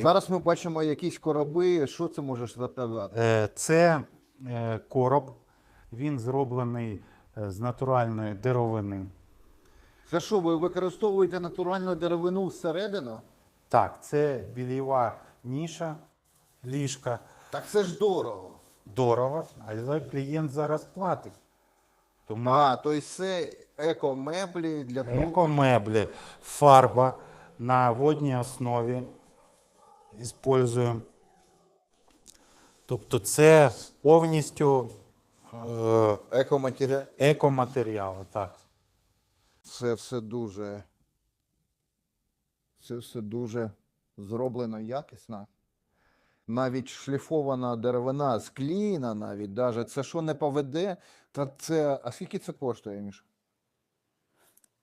Зараз ми бачимо якісь короби. Що це можеш? Е, Це е, короб, він зроблений е, з натуральної деревини. Це що, ви використовуєте натуральну деревину всередину? Так, це білєва ніша, ліжка. Так це ж дорого. Дорого, але клієнт зараз платить. Тому А, тобто це екомеблі для того. екомеблі, фарба на водній основі використовуємо. Тобто це повністю е, Екоматеріал. Так. Це все дуже. Це все дуже зроблено якісно. Навіть шліфована деревина, склеєна навіть, даже. це що не поведе, та це. А скільки це коштує, Міш?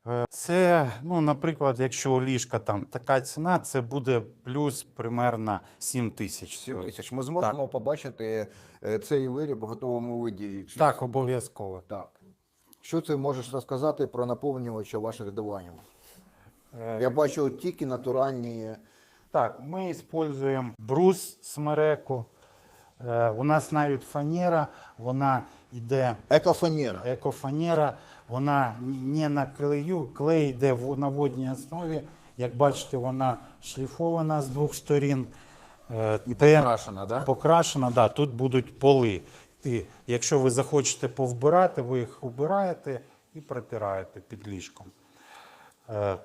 Е, Це, ну, наприклад, якщо ліжка там така ціна, це буде плюс примерно 7 тисяч. 7 тисяч. Ми зможемо побачити е, цей виріб в готовому виді. Так, обов'язково. Так. Що ти можеш розказати про наповнювача ваших диванів? Е, Я бачу тільки натуральні. Так, ми використовуємо брус смереку. Е, У нас навіть фанера, вона йде Екофанера. екофанера, вона не на клею, клей йде в- на водній основі. Як бачите, вона шліфована з двох сторін. Е, І те- покрашена, да? Покрашена, да, тут будуть поли. І якщо ви захочете повбирати, ви їх убираєте і протираєте під ліжком. Е,